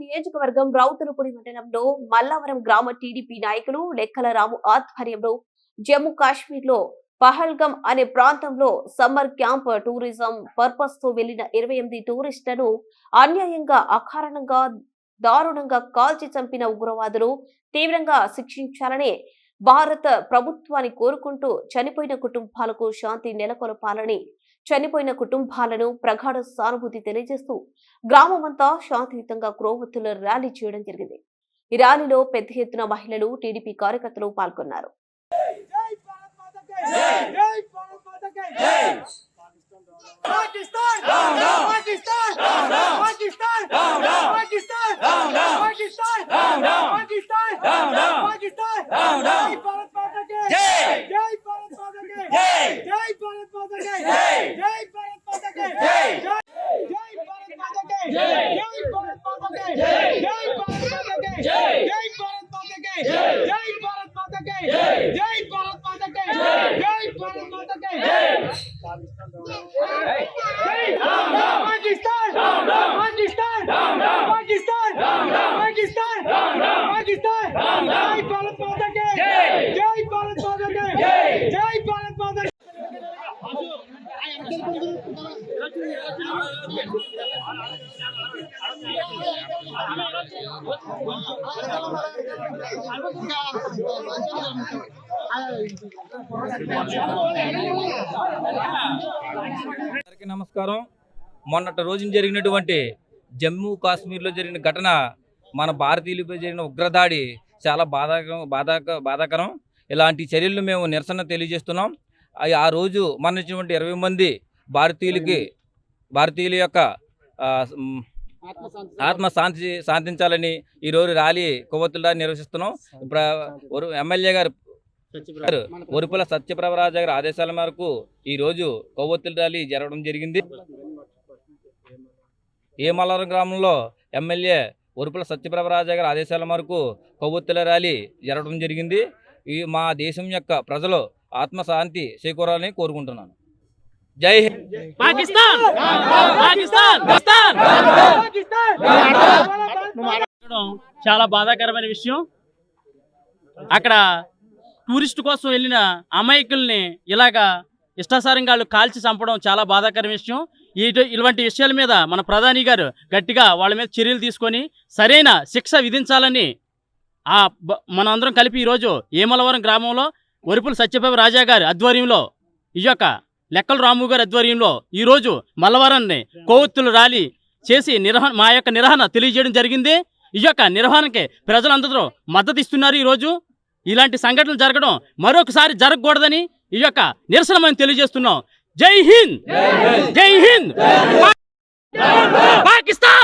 నియోజకవర్గం రౌతులపూడి మండలంలో మల్లావరం గ్రామ టీడీపీ నాయకులు లెక్కల రాము ఆధ్వర్యంలో జమ్మూ కాశ్మీర్లో పహల్గం అనే ప్రాంతంలో సమ్మర్ క్యాంప్ టూరిజం పర్పస్తో వెళ్ళిన ఇరవై ఎనిమిది టూరిస్టులను అన్యాయంగా అకారణంగా దారుణంగా కాల్చి చంపిన ఉగ్రవాదులు తీవ్రంగా శిక్షించాలని భారత ప్రభుత్వాన్ని కోరుకుంటూ చనిపోయిన కుటుంబాలకు శాంతి నెలకొల్పాలని చనిపోయిన కుటుంబాలను ప్రగాఢ సానుభూతి తెలియజేస్తూ గ్రామమంతా శాంతియుతంగా క్రోవత్తుల ర్యాలీ చేయడం జరిగింది ఈ ర్యాలీలో పెద్ద ఎత్తున మహిళలు టీడీపీ కార్యకర్తలు పాల్గొన్నారు జై జై జై పాకిస్తాన్ అందరికీ నమస్కారం. మొన్నటి రోజున జరిగినటువంటి జమ్మూ కాశ్మీర్లో జరిగిన ఘటన మన భారతీయులపై జరిగిన ఉగ్రదాడి చాలా బాధాకరం బాధాక బాధాకరం. ఇలాంటి చర్యలు మేము నిరసన తెలియజేస్తున్నాం. ఆ రోజు మరణించినటువంటి ఇరవై మంది భారతీయులకి భారతీయుల యొక్క ఆత్మ శాంతి శాంతించాలని ఈరోజు ర్యాలీ కొవ్వొత్తుల నిర్వహిస్తున్నాం. ఎమ్మెల్యే గారు ఒరుపుల సత్యప్రభరాజు గారి ఆదేశాల మేరకు ఈ రోజు కొవ్వొత్తుల ర్యాలీ జరగడం జరిగింది. ఏమల్లారం గ్రామంలో ఎమ్మెల్యే ఒరుపుల సత్యప్రభరాజు గారి ఆదేశాల మేరకు కొవ్వొత్తుల ర్యాలీ జరగడం జరిగింది. ఈ మా దేశం యొక్క ప్రజలు ఆత్మశాంతి చేకూరాలని కోరుకుంటున్నాను. జై హింద్. పాకిస్తాన్! పాకిస్తాన్! పాకిస్తాన్! చాలా బాధాకరమైన విషయం. అక్కడ టూరిస్ట్ కోసం వెళ్ళిన అమాయకుల్ని ఇలాగా ఇష్టాసారంగా వాళ్ళు కాల్చి చంపడం చాలా బాధాకర విషయం. ఇటు ఇలాంటి విషయాల మీద మన ప్రధాని గారు గట్టిగా వాళ్ళ మీద చర్యలు తీసుకొని సరైన శిక్ష విధించాలని ఆ బ- మనందరం కలిపి ఈరోజు ఏమలవరం గ్రామంలో ఒరుపుల సత్యబాబు రాజా గారి ఆధ్వర్యంలో ఈ యొక్క లెక్కల రాము గారి ఆధ్వర్యంలో ఈరోజు మల్లవరాన్ని కొవ్వొత్తులు ర్యాలీ చేసి నిర్వహణ మా యొక్క నిర్వహణ తెలియజేయడం జరిగింది. ఈ యొక్క నిర్వహణకి ప్రజలందరూ మద్దతు ఇస్తున్నారు ఈరోజు. ఇలాంటి సంఘటనలు జరగడం మరొకసారి జరగకూడదని ఈ యొక్క నిరసన మేము తెలియజేస్తున్నాం. జై హింద్! జై హింద్! పాకిస్తాన్!